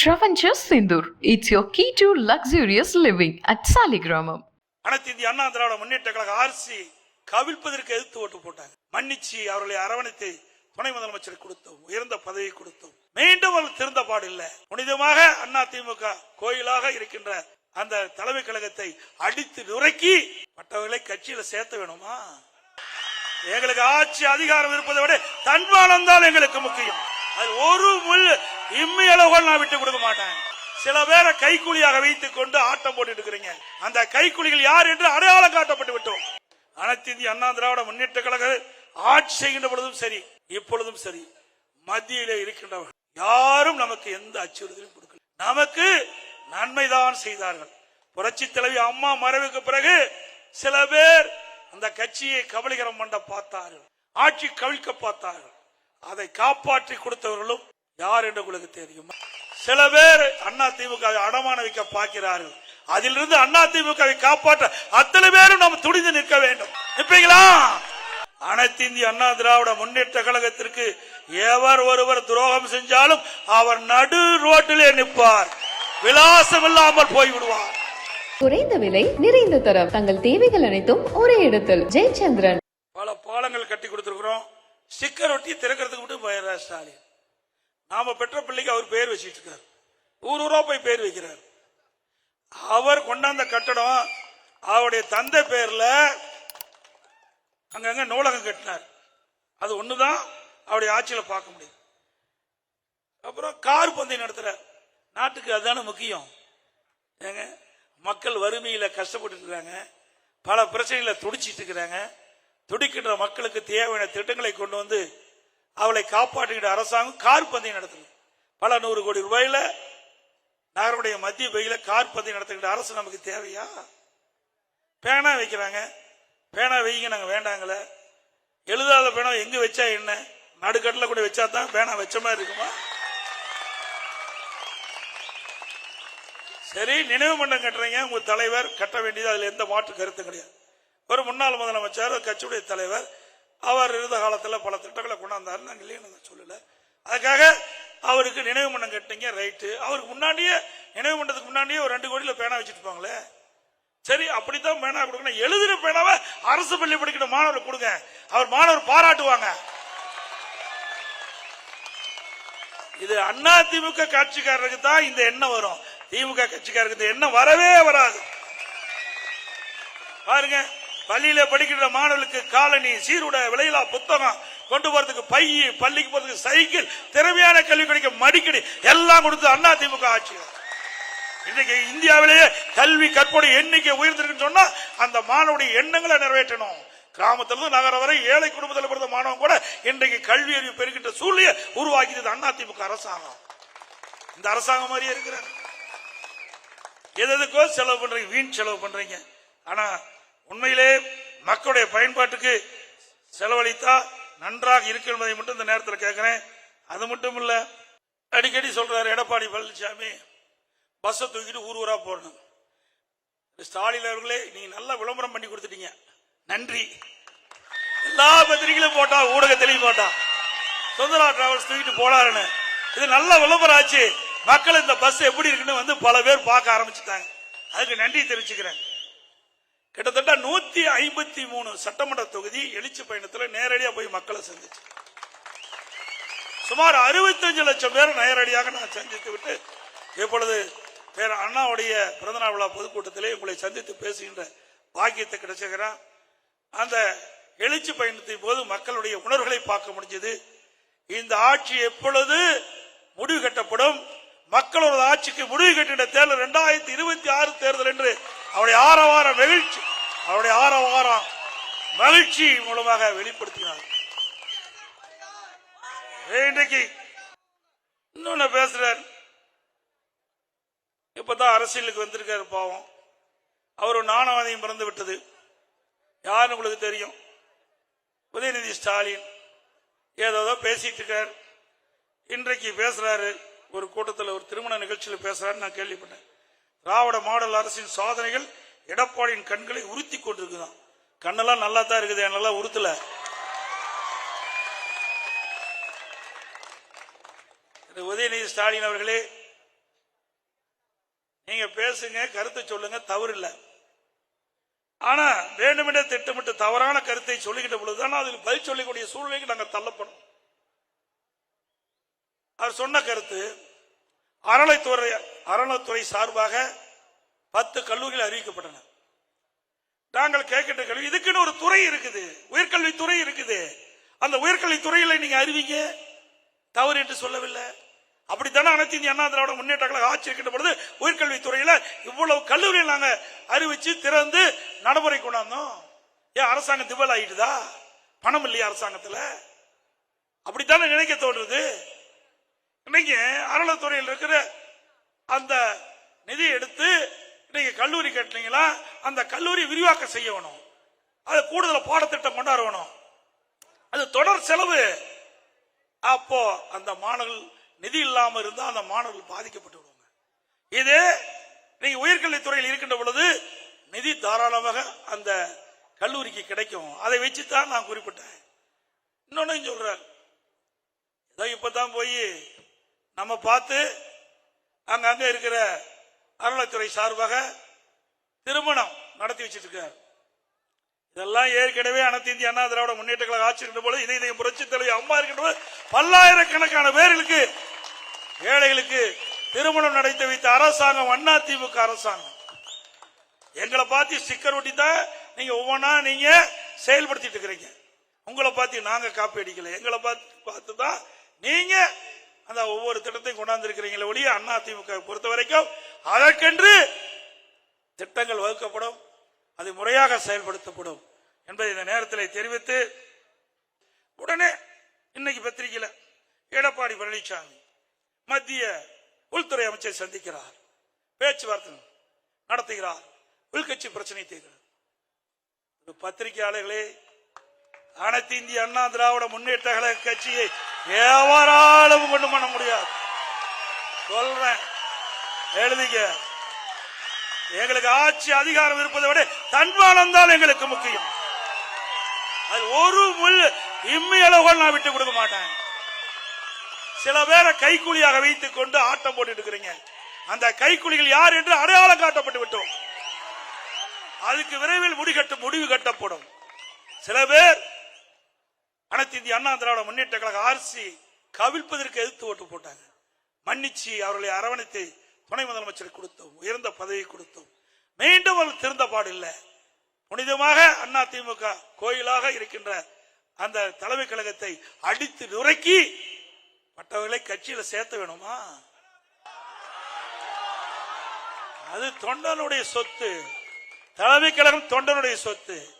Travancore Sindur, it's your key to luxurious living at Saligramam. அனைத்து இந்திய அண்ணா திராவிட முன்னேற்ற கழக RC கவிழ்ப்பதற்கு எதிர்த்து ஓட்டு போட்டாங்க. மன்னிச்சு அவர்களை அரவணைத்து துணை முதலமைச்சர் கொடுத்தோம் உயர்ந்த பதவி கொடுத்தோம். மீண்டும் அவர் திருந்த பாடில்லை புனிதமாக அண்ணா திமுக கோயிலாக இருக்கின்ற அந்த தலைமை கழகத்தை அடித்து நுரைக்கி மற்றவர்களை கட்சியில சேர்த்த வேணுமா? எங்களுக்கு ஆட்சி அதிகாரம் இருப்பதை விட தன்மானம் தான் எங்களுக்கு முக்கியம். அது ஒரு முள் இம்மி நான் விட்டு கொடுக்க மாட்டேன். சில பேரை கைக்கூலியாக வைத்துக் கொண்டு ஆட்டம் போட்டு இருக்கிறீங்க. அந்த கைக்கூலிகள் யார் என்று அடையாளம் காட்டப்பட்டு விட்டோம். அனைத்து இந்திய அண்ணா திராவிட முன்னேற்ற கழக ஆட்சி செய்கின்ற பொழுதும் சரி இப்பொழுதும் சரி மத்தியிலே இருக்கின்றவர்கள் யாரும் நமக்கு எந்த அச்சுறுத்தலும் கொடுக்கல. நமக்கு நன்மைதான் செய்தார்கள். புரட்சி தலைவி அம்மா மறைவுக்கு பிறகு சில பேர் அந்த கட்சியை கபலீகரம் பண்ண பார்த்தார்கள். ஆட்சி கவிழ்க்க பார்த்தார்கள். அதை காப்பாற்றி கொடுத்தவர்களும் யார் என்று உங்களுக்கு தெரியுமா? சில பேர் அண்ணா திமுகவை அடமான வைக்க பார்க்கிறார்கள். அதிலிருந்து அண்ணா திமுகவை காப்பாற்ற அத்தனை பேரும் நாம் துணிந்து நிற்க வேண்டும். நிற்பீங்களா? அனைத்து இந்திய அண்ணா திராவிட முன்னேற்ற கழகத்திற்கு எவர் ஒருவர் துரோகம் செஞ்சாலும் அவர் நடு ரோட்டிலே நிற்பார். விலாசம் இல்லாமல் போய்விடுவார். குறைந்த விலை நிறைந்த தரம். தங்கள் தேவைகள் அனைத்தும் ஒரே இடத்தில். ஜெயச்சந்திரன். பல பாலங்கள் கட்டி கொடுத்திருக்கிறோம். ஸ்டிக்கர் ஒட்டி திறக்கிறதுக்கு மட்டும் ஸ்டாலின். நாம பெற்ற பிள்ளைக்கு அவர் பேர் வச்சிட்டு இருக்கார் ஊர் ஊரா போய் பேர் வைக்கிறார். அவர் கொண்டாந்த கட்டடம் அவருடைய தந்தை பேர்ல அங்கங்க நூலகம் கட்டினார். அது ஒண்ணுதான் அவருடைய ஆட்சியில பார்க்க முடியும் அப்புறம் கார் பந்தயம் நடத்துறார். நாட்டுக்கு அதுதானே முக்கியம். ஏங்க மக்கள் வறுமையில கஷ்டப்பட்டு இருக்காங்க. பல பிரச்சனைகளை துடிச்சிட்டு இருக்கிறாங்க. துடிக்கின்ற மக்களுக்கு தேவையான திட்டங்களை கொண்டு வந்து அவளை காப்பாற்றுகிற அரசாங்கம் கார் பந்தயம் நடத்துது. பல நூறு கோடி ரூபாயில நகருடைய மத்திய பகுதியில கார் பந்தயம் நடத்துகிற அரசு நமக்கு தேவையா? பேனா வைக்கிறாங்க. பேனா வைங்க நாங்க வேண்டாங்கள எழுதாத பேனா எங்க வச்சா என்ன? நடுக்கட்டில் கூட வச்சா தான் பேனா வச்ச மாதிரி இருக்குமா? சரி நினைவு மண்டம் கட்டுறீங்க. உங்க தலைவர் கட்ட வேண்டியது அதுல எந்த மாற்று கருத்தும் கிடையாது. ஒரு முன்னாள் முதலமைச்சர் கட்சியுடைய தலைவர் அவர் இருந்த காலத்தில் பல திட்டங்களை கொண்டாந்தாரு நாங்கள் இல்லைன்னு சொல்லல. அதுக்காக அவருக்கு நினைவு மன்றம் கட்டிங்க ரைட்டு. அவருக்கு முன்னாடியே நினைவு மன்றத்துக்கு முன்னாடியே ஒரு ரெண்டு கோடியில் பேனா வச்சுட்டு சரி அப்படித்தான் பேனா கொடுக்கணும். எழுதுற பேனாவை அரசு பள்ளி படிக்கிற மாணவர் கொடுங்க. அவர் மாணவர் பாராட்டுவாங்க. இது அண்ணா திமுக கட்சிக்காரருக்கு தான் இந்த எண்ணம் வரும். திமுக கட்சிக்காரருக்கு இந்த எண்ணம் வரவே வராது. பாருங்க பள்ளியில படிக்கிற மாணவர்களுக்கு காலனி சீருடை விலையிலா புத்தகம் கொண்டு போறதுக்கு பை பள்ளிக்கு போறதுக்கு சைக்கிள் திறமையான கல்வி கிடைக்க மடிக்கடி எல்லாம் கொடுத்து அண்ணா திமுக ஆட்சி. இன்னைக்கு இந்தியாவிலேயே கல்வி கற்போட எண்ணிக்கை உயர்ந்திருக்குன்னு சொன்னா அந்த மாணவனுடைய எண்ணங்களை நிறைவேற்றணும். கிராமத்திலிருந்து நகரம் வரை ஏழை குடும்பத்தில் பிறந்த மாணவன் கூட இன்றைக்கு கல்வி அறிவு பெருகின்ற சூழ்நிலையை உருவாக்கியது அண்ணா திமுக அரசாங்கம். இந்த அரசாங்கம் மாதிரியே இருக்கிறார். எதுக்கோ செலவு பண்றீங்க வீண் செலவு பண்றீங்க. ஆனா உண்மையிலே மக்களுடைய பயன்பாட்டுக்கு செலவழித்தா நன்றாக இருக்கு என்பதை மட்டும் இந்த நேரத்தில் கேட்கிறேன் அது மட்டும் இல்ல அடிக்கடி சொல்றாரு எடப்பாடி பழனிசாமி பஸ்ஸை தூக்கிட்டு ஊர் ஊரா போடணும் ஸ்டாலின் அவர்களே நீங்க நல்லா விளம்பரம் பண்ணி கொடுத்துட்டீங்க. நன்றி. எல்லா பத்திரிகையிலும் போட்டா ஊடகத்திலையும் போட்டா. சுந்தரா டிராவல்ஸ் தூக்கிட்டு போலாருன்னு இது நல்ல விளம்பரம் ஆச்சு. மக்கள் இந்த பஸ் எப்படி இருக்குன்னு வந்து பல பேர் பார்க்க ஆரம்பிச்சுட்டாங்க. அதுக்கு நன்றி தெரிவிச்சுக்கிறேன். கிட்டத்தட்ட நூத்தி ஐம்பத்தி மூணு சட்டமன்ற தொகுதி எழுச்சி பயணத்துல நேரடியா போய் மக்களை சந்திச்சு. சுமார் 65 லட்சம் பேர் நேரடியாக நான் சந்தித்து விட்டு இப்பொழுது பேர் அண்ணாவுடைய பிறந்தநாள் விழா பொதுக்கூட்டத்திலே உங்களை சந்தித்து பேசுகின்ற பாக்கியத்தை கிடைச்சிருக்கிறேன். அந்த எழுச்சி பயணத்தின் போது மக்களுடைய உணர்வுகளை பார்க்க முடிஞ்சது. இந்த ஆட்சி எப்பொழுது முடிவு கட்டப்படும்? மக்களோட ஆட்சிக்கு முடிவு கட்டின தேர்தல் இரண்டாயிரத்தி இருபத்தி ஆறு தேர்தல் என்று அவருடைய ஆரவார மகிழ்ச்சி அவருடைய ஆரவாரம் மகிழ்ச்சி மூலமாக வெளிப்படுத்தினார். இன்றைக்கு இன்னொன்னு பேசுறார். இப்பதான் அரசியலுக்கு வந்திருக்காரு பாவம். அவர் ஒரு நாணவாதியம் பிறந்து விட்டது. யாருன்னு உங்களுக்கு தெரியும்? உதயநிதி ஸ்டாலின். ஏதோ பேசிட்டு இருக்கார். இன்றைக்கு பேசுறாரு. ஒரு கூட்டத்தில் ஒரு திருமண நிகழ்ச்சியில் பேசுறாரு நான் கேள்விப்பட்டேன். திராவிட மாடல் அரசின் சாதனைகள் எடப்பாடியின் கண்களை உறுத்தி கொண்டிருக்குதான். கண்ணெல்லாம் நல்லா தான் இருக்குது என்னெல்லாம் உறுத்தல. உதயநிதி ஸ்டாலின் அவர்களே நீங்க பேசுங்க கருத்தை சொல்லுங்க தவறு இல்லை. ஆனா வேண்டுமென்றே திட்டமிட்டு தவறான கருத்தை சொல்லிக்கிட்ட பொழுதுதான் அதில் பதில் சொல்லக்கூடிய சூழ்நிலைக்கு நாங்கள் தள்ளப்படும். அவர் சொன்ன கருத்து அறளைத்துறை அறநிலத்துறை சார்பாக பத்து கல்லூரிகள் அறிவிக்கப்பட்டன. நாங்கள் கேட்கின்ற கல்வி இதுக்குன்னு ஒரு துறை இருக்குது. உயர்கல்வித்துறை இருக்குது. அந்த உயர்கல்வித்துறையில் நீங்க அறிவிங்க. தவறு என்று சொல்லவில்லை. அப்படித்தானே அனைத்து இந்திய அண்ணா திராவிட முன்னேற்ற கழக ஆட்சி இருக்கின்ற பொழுது உயர்கல்வித்துறையில இவ்வளவு கல்லூரிகள் நாங்க அறிவிச்சு திறந்து நடைமுறை கொண்டாந்தோம். ஏன் அரசாங்கம் திவல் ஆயிட்டுதா? பணம் இல்லையா அரசாங்கத்துல? அப்படித்தானே நினைக்க தோன்றுது. இன்னைக்கு அறநிலத்துறையில் இருக்கிற அந்த நிதி எடுத்து இன்னைக்கு கல்லூரி கட்டினீங்களா அந்த கல்லூரி விரிவாக்கம் செய்யணும் அது கூடுதல் பாடத்திட்டம் கொண்டாடணும் அது தொடர் செலவு. அப்போ அந்த மாணவர்கள் நிதி இல்லாம இருந்தா அந்த மாணவர்கள் பாதிக்கப்பட்டு விடுவாங்க. இது நீங்க உயர்கல்வித்துறையில் இருக்கின்ற பொழுது நிதி தாராளமாக அந்த கல்லூரிக்கு கிடைக்கும். அதை வச்சு தான் நான் குறிப்பிட்டேன். இன்னொன்னு சொல்றேன். ஏதோ இப்பதான் போய் நம்ம பார்த்து அங்கங்க இருக்கிற அறநிலைத்துறை சார்பாக திருமணம் நடத்தி வச்சிட்டு இருக்காரு இதெல்லாம் ஏற்கனவே அனைத்து இந்திய அண்ணா திராவிட முன்னேற்ற கழக ஆட்சி இருக்கின்ற இதை இதை புரட்சி தலைவி அம்மா இருக்கின்ற போது பல்லாயிரக்கணக்கான பேர்களுக்கு ஏழைகளுக்கு திருமணம் நடத்தி வைத்த அரசாங்கம் அண்ணா திமுக அரசாங்கம். எங்களை பார்த்து ஸ்டிக்கர் ஒட்டி தான் நீங்க ஒவ்வொன்றா நீங்க செயல்படுத்திட்டு இருக்கிறீங்க. உங்களை பார்த்து நாங்க காப்பி அடிக்கல. எங்களை பார்த்து பார்த்து தான் நீங்க அந்த ஒவ்வொரு திட்டத்தையும் கொண்டாந்துருக்கிறீங்களே ஒழிய அண்ணா திமுக பொறுத்த வரைக்கும் அதற்கென்று திட்டங்கள் வகுக்கப்படும் அது முறையாக செயல்படுத்தப்படும் என்பதை இந்த நேரத்தில் தெரிவித்து உடனே இன்னைக்கு பத்திரிகையில் எடப்பாடி பழனிசாமி மத்திய உள்துறை அமைச்சரை சந்திக்கிறார் பேச்சுவார்த்தை நடத்துகிறார் உள்கட்சி பிரச்சனை தீர்க்கிறார். பத்திரிகையாளர்களே அனைத்து இந்திய அண்ணா திராவிட முன்னேற்ற கழக கட்சியை எவராலும் கொண்டு பண்ண முடியாது. சொல்றேன். எழுதிக்க. எங்களுக்கு ஆட்சி அதிகாரம் இருப்பதை விட தன்மானம் தான் எங்களுக்கு முக்கியம். அது ஒரு முள் இம்மி அளவுகள் நான் விட்டு கொடுக்க மாட்டேன். சில பேரை கைக்கூலியாக வைத்துக் கொண்டு ஆட்டம் போட்டு இருக்கிறீங்க. அந்த கைக்குலிகள் யார் என்று அடையாளம் காட்டப்பட்டு விட்டோம். அதுக்கு விரைவில் முடிகட்ட முடிவு கட்டப்படும். சில பேர் இந்திய அண்ணா திராவிட முன்னேற்ற கழக ஆர்சி கவிழ்ப்பதற்கு எதிர்த்து ஓட்டு போட்டாங்க. மன்னிச்சு அவர்களை அரவணைத்து துணை முதலமைச்சர் கொடுத்தோம். உயர்ந்த பதவி கொடுத்தோம். மீண்டும் அவர் பாடு பாடில்லை. புனிதமாக அண்ணா திமுக கோயிலாக இருக்கின்ற அந்த தலைமை கழகத்தை அடித்து நுரைக்கி மற்றவர்களை கட்சியில சேர்த்த வேணுமா? அது தொண்டனுடைய சொத்து. தலைமை கழகம் தொண்டனுடைய சொத்து.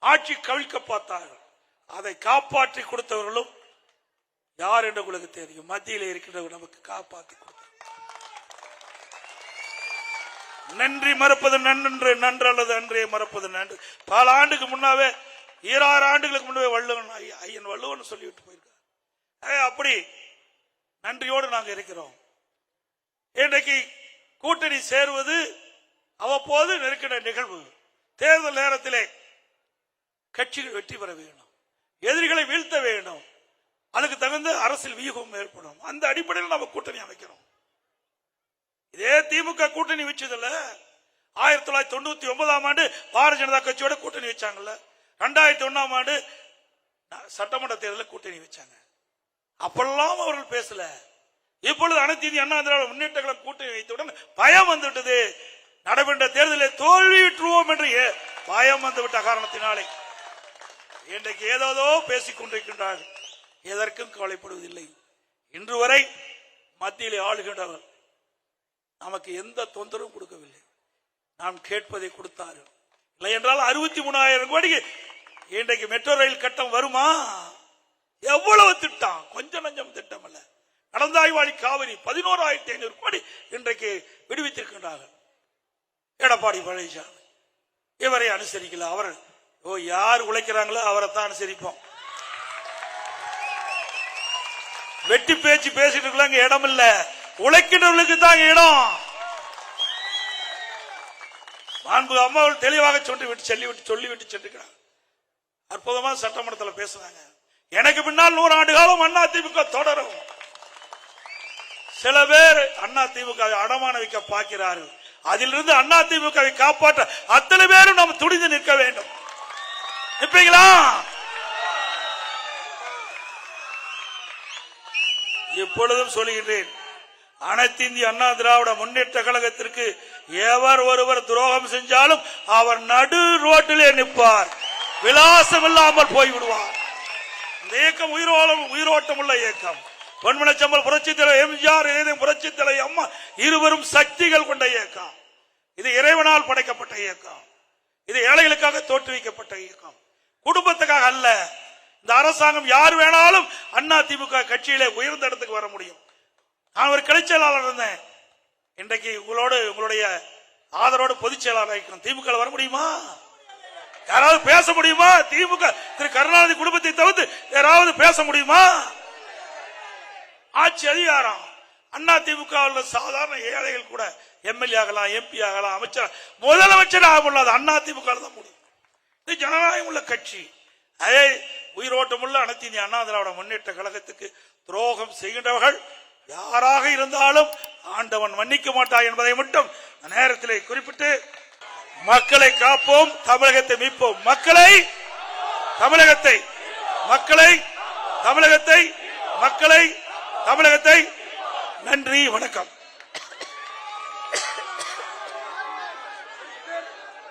ஆட்சி கவிழ்க்க பார்த்தார்கள். அதை காப்பாற்றி கொடுத்தவர்களும் யார் என்று உங்களுக்கு தெரியும். மத்தியில் இருக்கின்றவர் நமக்கு காப்பாற்றி கொடுத்தார் நன்றி மறப்பது நன்று நன்று அல்லது அன்றே மறப்பது நன்று. பல ஆண்டுக்கு முன்னாவே ஈராறு ஆண்டுகளுக்கு முன்னாவே வள்ளுவன் ஐய- ஐயன் வள்ளுவன் சொல்லிவிட்டு போயிருக்கார். அப்படி நன்றியோடு நாங்க இருக்கிறோம். இன்றைக்கு கூட்டணி சேருவது அவ்வப்போது நெருக்கிற நிகழ்வு. தேர்தல் நேரத்திலே கட்சிகள் வெற்றி பெற வேண்டும். எதிரிகளை வீழ்த்த வேண்டும். அதுக்கு தகுந்த அரசியல் வியூகம் ஏற்படும். அந்த அடிப்படையில் நம்ம கூட்டணி அமைக்கிறோம். இதே திமுக கூட்டணி வச்சதுல ஆயிரத்தி தொள்ளாயிரத்தி தொண்ணூத்தி ஒன்பதாம் ஆண்டு பாரதிய ஜனதா கட்சியோட கூட்டணி வச்சாங்கல்ல. ரெண்டாயிரத்தி ஒன்னாம் ஆண்டு சட்டமன்ற தேர்தலில் கூட்டணி வச்சாங்க. அப்பெல்லாம் அவர்கள் பேசல. இப்பொழுது அனைத்து இந்திய அண்ணா திராவிட முன்னேற்ற கழகம் கூட்டணி வைத்தவுடன் பயம் வந்துவிட்டது. நடைபெற்ற தேர்தலில் விட்டுருவோம் என்று பயம் வந்துவிட்ட காரணத்தினாலே. இன்றைக்கு ஏதோதோ பேசிக் கொண்டிருக்கின்றார்கள். எதற்கும் கவலைப்படுவதில்லை. இன்று வரை மத்தியிலே ஆளுகின்றவர் நமக்கு எந்த தொந்தரவும் கொடுக்கவில்லை. நாம் கேட்பதை கொடுத்தார்கள். இல்லை என்றால் அறுபத்தி மூணாயிரம் கோடிக்கு இன்றைக்கு மெட்ரோ ரயில் கட்டம் வருமா? எவ்வளவு திட்டம்? கொஞ்சம் நஞ்சம் திட்டம் அல்ல. நடந்தாய்வாளி காவிரி பதினோராயிரத்தி ஐநூறு கோடி இன்றைக்கு விடுவித்திருக்கின்றார்கள். எடப்பாடி பழனிசாமி. இவரை அனுசரிக்கல. அவர் ஓ யார் உழைக்கிறாங்களோ அவரை தான் அனுசரிப்போம் வெட்டி பேச்சு பேசிட்டு இருக்கலாம் இடம் இல்ல. உழைக்கிறவர்களுக்கு தான் இடம். மாண்பு அம்மாவில் தெளிவாக சொல்லி விட்டு சொல்லி விட்டு சொல்லி விட்டு சென்றுக்கிறாங்க அற்புதமா சட்டமன்றத்தில் பேசுறாங்க. எனக்கு பின்னால் நூறு ஆண்டு காலம் அண்ணா திமுக தொடரும். சில பேர் அண்ணா திமுக அடமான வைக்க பார்க்கிறார்கள். அதிலிருந்து அண்ணா திமுகவை காப்பாற்ற அத்தனை பேரும் நாம் துணிந்து நிற்க வேண்டும். நிற்பீங்களா இப்பொழுதும் சொல்லுகின்றேன். அனைத்து இந்திய அண்ணா திராவிட முன்னேற்ற கழகத்திற்கு எவர் ஒருவர் துரோகம் செஞ்சாலும் அவர் நடு ரோட்டிலே நிற்பார். விலாசம் இல்லாமல் போய்விடுவார். இந்த இயக்கம் உயிரோலம் உயிரோட்டம் உள்ள இயக்கம் பொன்மனச்சம்பல் புரட்சி தலைவர் எம்ஜிஆர் புரட்சி தலைவர் அம்மா இருவரும் சக்திகள் கொண்ட இயக்கம் இது இறைவனால் படைக்கப்பட்ட இயக்கம் இது ஏழைகளுக்காக தோற்றுவிக்கப்பட்ட இயக்கம் குடும்பத்துக்காக அல்ல. இந்த அரசாங்கம் யார் வேணாலும் அண்ணா திமுக கட்சியிலே உயர்ந்த இடத்துக்கு வர முடியும். நான் ஒரு கிளை செயலாளர் இருந்தேன். இன்றைக்கு உங்களோடு உங்களுடைய ஆதரவோடு பொதுச் செயலாளர் ஆகிக்கணும் திமுக வர முடியுமா? யாராவது பேச முடியுமா? திமுக திரு கருணாநிதி குடும்பத்தை தவிர்த்து யாராவது பேச முடியுமா? ஆட்சி அதிகாரம். அண்ணா திமுக உள்ள சாதாரண ஏழைகள் கூட எம்எல்ஏ ஆகலாம் எம்பி ஆகலாம் அமைச்சர் முதலமைச்சர் ஆக முடியாது. அண்ணா திமுக தான் முடியும். இது ஜனநாயகம் உள்ள கட்சி. அதே உயிரோட்டம் உள்ள அனைத்து இந்திய அண்ணா திராவிட முன்னேற்ற கழகத்துக்கு துரோகம் செய்கின்றவர்கள் யாராக இருந்தாலும் ஆண்டவன் மன்னிக்க மாட்டார் என்பதை மட்டும் நேரத்தில் நேரத்திலே குறிப்பிட்டு மக்களை காப்போம் தமிழகத்தை மீட்போம். மக்களை தமிழகத்தை மக்களை தமிழகத்தை மக்களை தமிழகத்தை. நன்றி வணக்கம்.